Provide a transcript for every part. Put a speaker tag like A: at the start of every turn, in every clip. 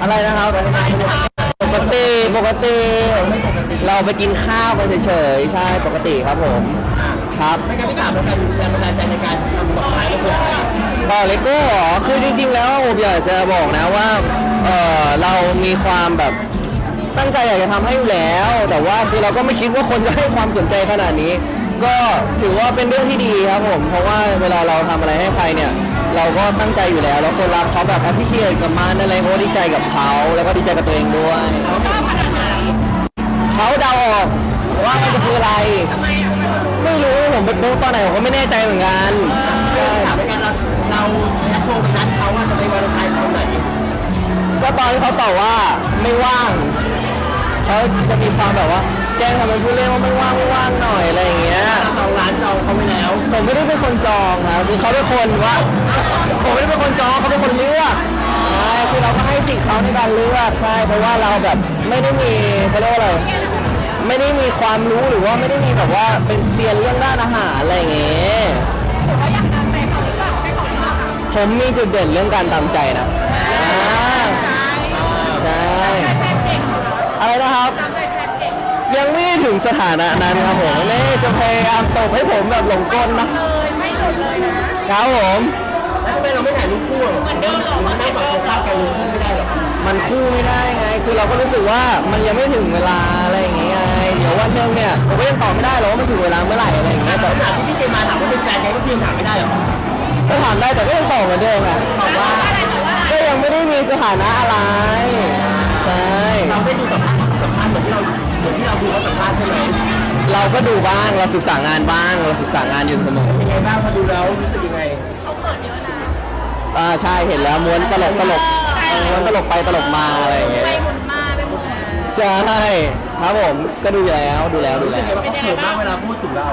A: อะไรนะครับปกติปกติ เราไปกินข้าวกันเฉยๆ ใช่ปกติครับผม ครับ
B: ไม่งั้นพี่ถามแล้วกันแรงบันดาลใจในการทำดอกไม้มันคืออะไร
A: ต่อเลโก้เหรอคือจริง ๆ แล้วผมอยากจะบอกนะว่าเออเรามีความแบบตั้งใจอยากจะทำให้อยู่แล้ว แต่ว่าคือเราก็ไม่คิดว่าคนจะให้ความสนใจขนาดนี้ ก็ถือว่าเป็นเรื่องที่ดีครับผม เพราะว่าเวลาเราทำอะไรให้ใครเนี่ย เราก็ตั้งใจอยู่แล้ว แล้วคนรักเขาแบบแอพพิเชตกับมันอะไรเขาก็ดีใจกับเขาแล้วก็ดีใจกับตัวเองด้วยเขาเดาออกว่ามันจะคืออะไร ไม่รู้ผมไปดูตอนไหนผมก็ไม่แน่ใจเหมือนกันใช่
B: ถามแล้วกันเราเราแอปโทรไปนัดเขาว่าจะไปวันไทายตอนไหน
A: ก็ตอนที่เขาตอบว่าไม่ว่างเขาจะมีความแบบว่า แกล้งทำเป็นผู้เล่นว่าไม่ว่างไม่ว่างหน่อยอะไรอย่างเงี้ย
B: เราจองร้านจองเขาไว้แล้ว
A: ผมไม่ได้เป็นคนจองครับคือเขาเป็นคนว่าผมไม่ได้เป็นคนจองเขาเป็นคนเลือกใช่คือเราก็ให้สิทธิ์เขาในการเลือกใช่เพราะว่าเราแบบไม่ได้มีเขาเรียกว่าอะไรไม่ได้มีความรู้หรือว่าไม่ได้มีแบบว่าเป็นเซียนเรื่องด้านอาหารอะไรอย่างเงี้ยผมมีจุดเด่นเรื่องการตามใจนะอ่าใช่อะไรนะครับ ยังไม่ถึงสถานะนั้นครับผมเน่จะพยายามตบให้ผมแบบหลงกลนะครับผม
B: แล้วทำไมเราไม่ถ่ายรูปคู่เหมือนเดิมหรอมันนั่งฝั่งตรงข้ามกันรูปคู่ไม่ได้หรอ
A: มันคู่ไม่ได้ไง คือเราก็รู้สึกว่ามันยังไม่ถึงเวลาอะไรอย่างเงี้ยไงเดี๋ยววันหนึงเนี่ยผมก็ยังตอบไม่ได้หรอกว่ามันถึงเวลาเมื่อไหร่อะไรอย่างเงี้ยแต่
B: คำถามที่พี่เจมาถามว่าเป็นแฟนกันก็คือถามไม่ได้หรอ
A: ก็ถามได้แต่ก็ยังตอบเหมือนเดิมอะตอบว่าก็ยังไม่ได้มีสถานะอะไรใช่
B: เราได้ดูสัมภาษณ์สัมภาษณ์เหมือนที่เรา เหมือนที่เราดูเขาสัมภาษณ์ใช่ไหม
A: เราก็ดูบ้างเราศึกษางานบ้างเราศึกษางานอยู่เสมอ
B: เป็นไงบ้างพอดูแล้วรู้สึกยังไง
A: อ่าใช่เห็นแล้วม้วนตลกตลกม้วนตลกไปตลกมาอะไรอย่างเงี้ย
C: ไปหมุนมาไปหมุนมา
A: ใช่ครับผมก็ดูอยู่แล้วดูแล้วดู
B: รู้สึ
A: แล้
B: ก
A: ว
B: ไงว่าเขาเขินมากเวลาพูดถึงเรา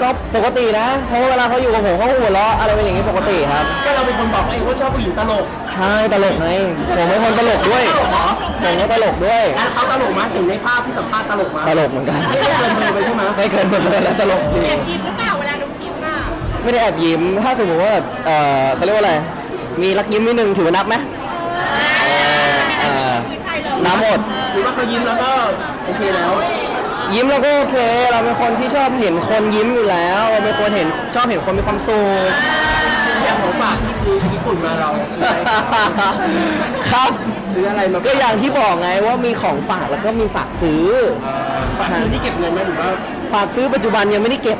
A: ก็ปกตินะเพราะว่าเวลาเขาอยู่กับผมเขาหัวเราะอะไรเป็นอย่างนี้ปกติครับ
B: ก็เราเป็นคนบอกเองว่าชอบผู้หญิงตลก
A: ใช่ตลกไงผมเป็นคนตลกด้วยผมก็ตลกด้วย
B: แล้วเขาตลกมั้ยเห็นในภาพที่สัมภาษณ์ตลกมั้ย
A: ตลกเหมือนกัน
B: ไม่ได้เกินเบอร์ไปใช่ไหม
A: ไม่เกินหมดเลยแล้วตลกจริง
C: แอบยิ้มหรือเปล่าเวลาดูคลิปอะ
A: ไม่ได้แอบยิ้มถ้าสมมติว่าแบบเออเขาเรียกว่าอะไรมีรักยิ้มนิดนึงถือว่านับไหมเออ
C: คือใช่เลย
A: นับหมด
B: ถือว่าเขายิ้มแล้วก็โอเคแล้ว
A: ยิ้มเราก็โอเค เราเป็นคนที่ชอบเห็นคนยิ้มอยู่แล้วเราเป็นคนเห็นชอบเห็นคนมีความสุข
B: อย่างของฝากที่ซื้อที่ญี่ปุ่นมาเราซื้ออะไร
A: ครับ
B: ซื้ออะไรมา
A: ก็อย่างที่บอกไงว่ามีของฝากแล้วก็มีฝากซื้อ
B: ฝากซื้อที่เก็บเงินไหมหรือว่า
A: ฝากซื้อปัจจุบันยังไม่ได้เก็บ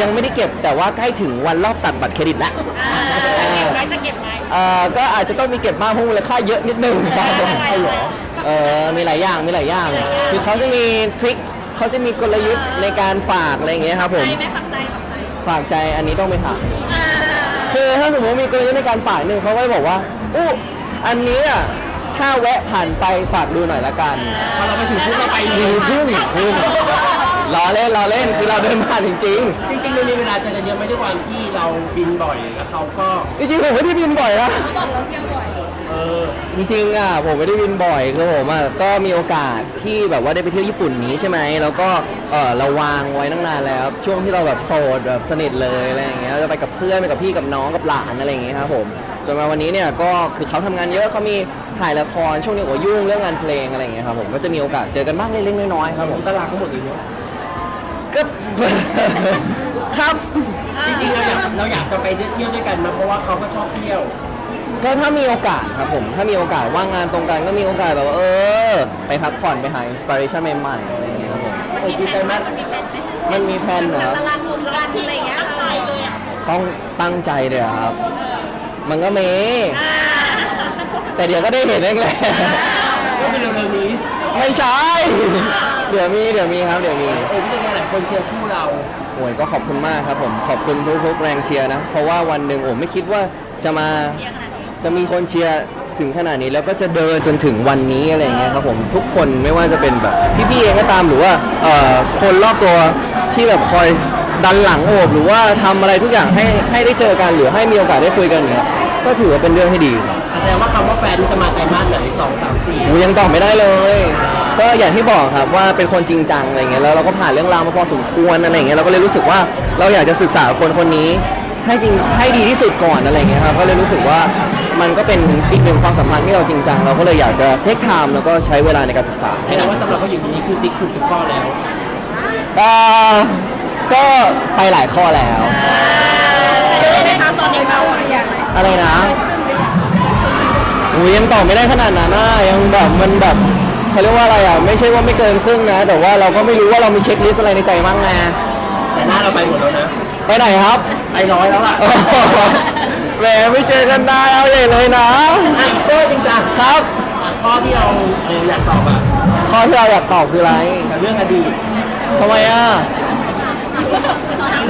A: ยังไม่ได้เก็บแต่ว่าใกล้ถึงวันรอบตัดบัตรเครดิตแล้ว
C: จะเก็บไหมจะเก็บไหม
A: เอ่อก็อาจจะต้องมีเก็บบ้างเพราะมูลค่าเยอะนิดนึงครับ
C: ใช่เหรอ
A: เออมีหลายอย่างมีหลายอย่าง คือเขาจะมีทริคเขาจะมีกลยุทธ์ในการฝากอะไรอย่างเงี้ยครับผม
C: ใจไหมฝักใจฝักใจ
A: ฝากใจอันนี้ต้องไปถาม
C: อ่า
A: คือถ้าสมมติว่ามีกลยุทธ์ในการฝากหนึ่งเขาก็จะบอกว่าอู้อันนี้อะถ้าแวะผ่านไปฝากดูหน่อยละกัน
B: พอเราไปถึงปุ๊บเราไปเล
A: คื
B: ย
A: อพึ่งพึ่งล้อเล่นล้อเล่นคือเราเดินผ่านจริง
B: จริงๆมันมีเวลาเจอกันเยอะไหม่ด้วยความที่เราบินบ่อยแล้วเขาก็
A: ๆจริงๆผมไม่ได้บินบ่อยนะ จริงๆอะผมไม่ได้บินบ่อยคือผมอะก็มีโอกาสที่แบบว่าได้ไปเที่ยวญี่ปุ่นนี้ใช่ไหมแล้วก็เออเราวางไว้ตั้งนานแล้ว ช่วงที่เราแบบโสดแบบสนิทเลยอะไรอย่างเงี้ยเราจะไปกับเพื่อนไปกับพี่กับน้องกับหลานอะไรอย่างเงี้ยครับผมส่วนมาวันนี้เนี่ยก็คือเขาทำงานเยอะเขามีถ่ายละครช่วงนี้โอ้ยุ่งเรื่องงานเพลงอะไรอย่างเงี้ยครับผมก็จะมีโอกาสเจอกันบ้างเล็กๆน้อยๆครับ
B: ผ
A: ผม
B: มตลาดเขาหมดเลยเนาะ
A: ก็ ครับ
B: จริงๆเราอยากเราอยากจะไปเที่ยวด้วยกันมาเพราะว่าเขาก็ชอบเที่ยว
A: ก็ถ้ามีโอกาสครับผม ถ้ามีโอกาสว่างงานตรงกันก็มีโอกาสแบบว่าเออ ไปพักผ่อนไปหาอินสปิเรชันใหม่ๆอะไรอย่างเงี้ยครับผม
B: โอ้ดีใจมาก
C: มันมีแผนไหม
A: มันมีแพลนเหรอครับ
C: ตารางรวมกันอะไรอย่างเงี้ยใจเลยอะ
A: ต้องตั้งใจเลยอะครับ มันก็มีแต่เดี๋ยวก็ได้เห็นเองแหละ
B: ก็เป็นเร็วๆนี้
A: ไม่ใช่ เดี๋ยวมีเดี๋ยวมีครับ เดี๋ยวมี
B: โอ้รู้สึกไงหลายคนเชียร์คู่เรา
A: โอ้ยก็ขอบคุณมากครับผมขอบคุณทุกๆแรงเชียร์นะ เพราะว่าวันหนึ่งโอ้ไม่คิดว่าจะมา จะมีคนเชียร์ถึงขนาดนี้แล้วก็จะเดินจนถึงวันนี้อะไรอย่างเงี้ยครับผมทุกคนไม่ว่าจะเป็นแบบพี่ๆเองก็ตามหรือว่าเอ่อคนรอบตัวที่แบบคอยดันหลังโอบหรือว่าทำอะไรทุกอย่างให้ให้ได้เจอกันหรือให้มีโอกาสได้คุยกันเนี้ยก็ถือว่าเป็นเรื่องที่ดีครับ
B: แสดงว่าคำว่าแฟนนี่จะมาไตรมาสไหนสองสามสี่
A: หนูยังตอบไม่ได้เลย ก็อย่างที่บอกครับว่าเป็นคนจริงจังอะไรเงี้ยแล้วเราก็ผ่านเรื่องราวมาพอสมควรอะไรเงี้ยเราก็เลยรู้สึกว่าเราอยากจะศึกษาคนคนนี้ ให้จริงให้ดีที่สุดก่อนอะไรเงี้ยครับก็เลยรู้สึกว่า มันก็เป็นอีกหนึ่งความสัมพันธ์ที่เราจริงจังเราก็เลยอยากจะเทคไทม์แล้วก็ใช้เวลาในการศึกษา
B: แสดงว่าสำหรับผู้หญิงคนนี้คือติ๊กถูกทุกข้อแล้ว
A: อ่าก็ไปหลายข้อแล้ว
C: แต่รู้ไหมคะตอนนี้เราอะไรอย่างไร
A: อะไรนะอุ้ยยังตอบไม่ได้ขนาดนั้นนะยังแบบมันแบบเขาเรียกว่าอะไรอะไม่ใช่ว่าไม่เกินครึ่งนะ แต่ว่าเราก็ไม่รู้ว่าเรามีเช็คลิสต์อะไรในใจบ้างไง
B: แต่หน้าเราไปหมดแล้วนะ
A: ไปไหนครับ
B: ไปร้อยแล้วล่ะ
A: โอ้โหแหมไม่เจอกันนานเอาใหญ่เลยนะ
B: อะอีกข้อจริงจัง
A: ครับ
B: ข้อที่เราเอออยากตอบอะ
A: ข้อที่เราอยากตอบคืออะไร
B: กับเรื่องอดีต
A: ทำไมอะ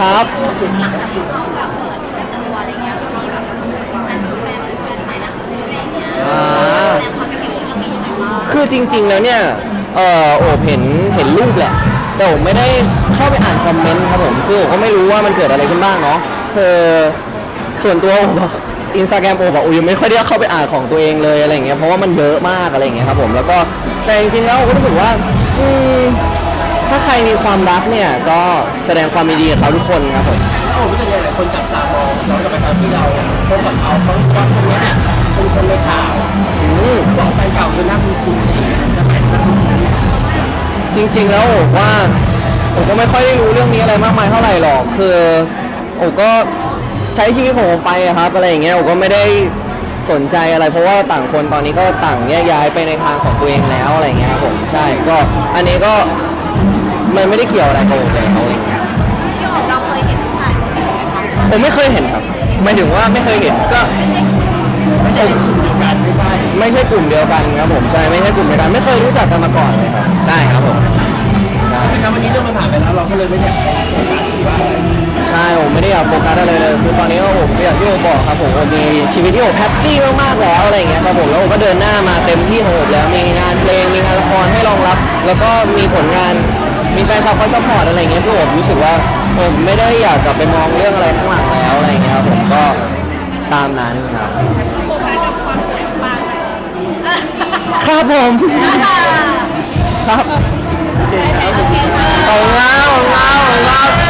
A: ครับ
D: หลังจากที่เขาแบบเปิดเปิดตัวอะไรเงี้ยก็มีแบบแฟนแฟนแฟนใหม่นะอะไรเงี้ย
A: อ่า
D: แสดงความคิดเห็นเรื่องนี้ยังไงบ้าง
A: คือจริง ๆ แล้วเนี่ย เออโอบเห็นเห็นรูปแหละ แต่ผมไม่ได้เข้าไปอ่านคอมเมนต์ครับผม คือผมก็ไม่รู้ว่ามันเกิดอะไรขึ้นบ้างเนาะ คือ ส่วนตัวผมอินสตาแกรมโอบอะอุยยังไม่ค่อยได้เข้าไปอ่านของตัวเองเลยอะไรอย่างเงี้ยเพราะว่ามันเยอะมากอะไรอย่างเงี้ยครับผมแล้วก็แต่จริงๆแล้วผมก็รู้สึกว่าอืมถ้าใครมีความรักเนี่ยก็แสดงความยินดีกับเขาทุกคนครับผม
B: แล้วผมรู้สึกยังไงหลายคนจับตามองย้อนกลับไปตอนที่เราพบกับเขาเขาว่าคนนี้เนี่ยเป็นคนในข่าว
A: อืม
B: บอกแฟนเก่าคือหน้าคุณคุณอะไรอย่างเงี้ยจะเป็นหน้าคุณคุณ
A: จริงๆ แล้วผมว่าผมก็ไม่ค่อยได้รู้เรื่องนี้อะไรมากมายเท่าไหร่หรอก คือผมก็ ใช้ชีวิตของผมไปอะครับอะไรอย่างเงี้ยผมก็ไม่ได้สนใจอะไร เพราะว่าต่างคนตอนนี้ก็ต่างแยกย้ายไปในทางของตัวเองแล้วอะไรอย่างเงี้ยครับผมใช่ก็อันนี้ก็มันไม่ได้เกี่ยวอะไรกับผมเลยเขาอะไรอย่างเงี้ย
D: พี่โอ๋เราเคยเห็นผู้ชายคนนี้ไหมคะ
A: ผมไม่เคยเห็นครับหมายถึงว่าไม่เคยเห็นก็
B: ไม่ใช่กลุ่มเดียวกันไม่ใช่
A: ไม่ใช่กลุ่มเดียวกันครับผมใช่ไม่ใช่กลุ่มเดียวกันไม่เคยรู้จักกันมาก่อนเลยครับใช่ครับผม ใช่
B: แต่วันนี้เรื่องมันผ่านไปแล้วเราก็เลยไม่อยากไปโฟกัสหรือว่าอะไร
A: ใช่ผมไม่ได้อยากโฟกัสอะไรเลยคือตอนนี้ก็ผมก็อย่างที่ผมบอกครับผมผมมีชีวิตที่ผมแฮปปี้มากๆแล้วอะไรอย่างเงี้ยครับผมแล้วผมก็เดินหน้ามาเต็มที่ของผมแล้วมีงานเพลงมีงานละครให้รองรับ แล้วก็มีผลงานมีแฟนคลับคอยซัพพอร์ตอะไรอย่างเงี้ยคือผมรู้สึกว่าผมไม่ได้อยากกลับไปมองเรื่องอะไรข้างหลังแล้วอะไรอย่างเงี้ยครับผมก็ตามนั้นครับ
C: โฟกัสกับความสวยของปางเลย
A: ครับผม
D: อ่า เงาเงาเงา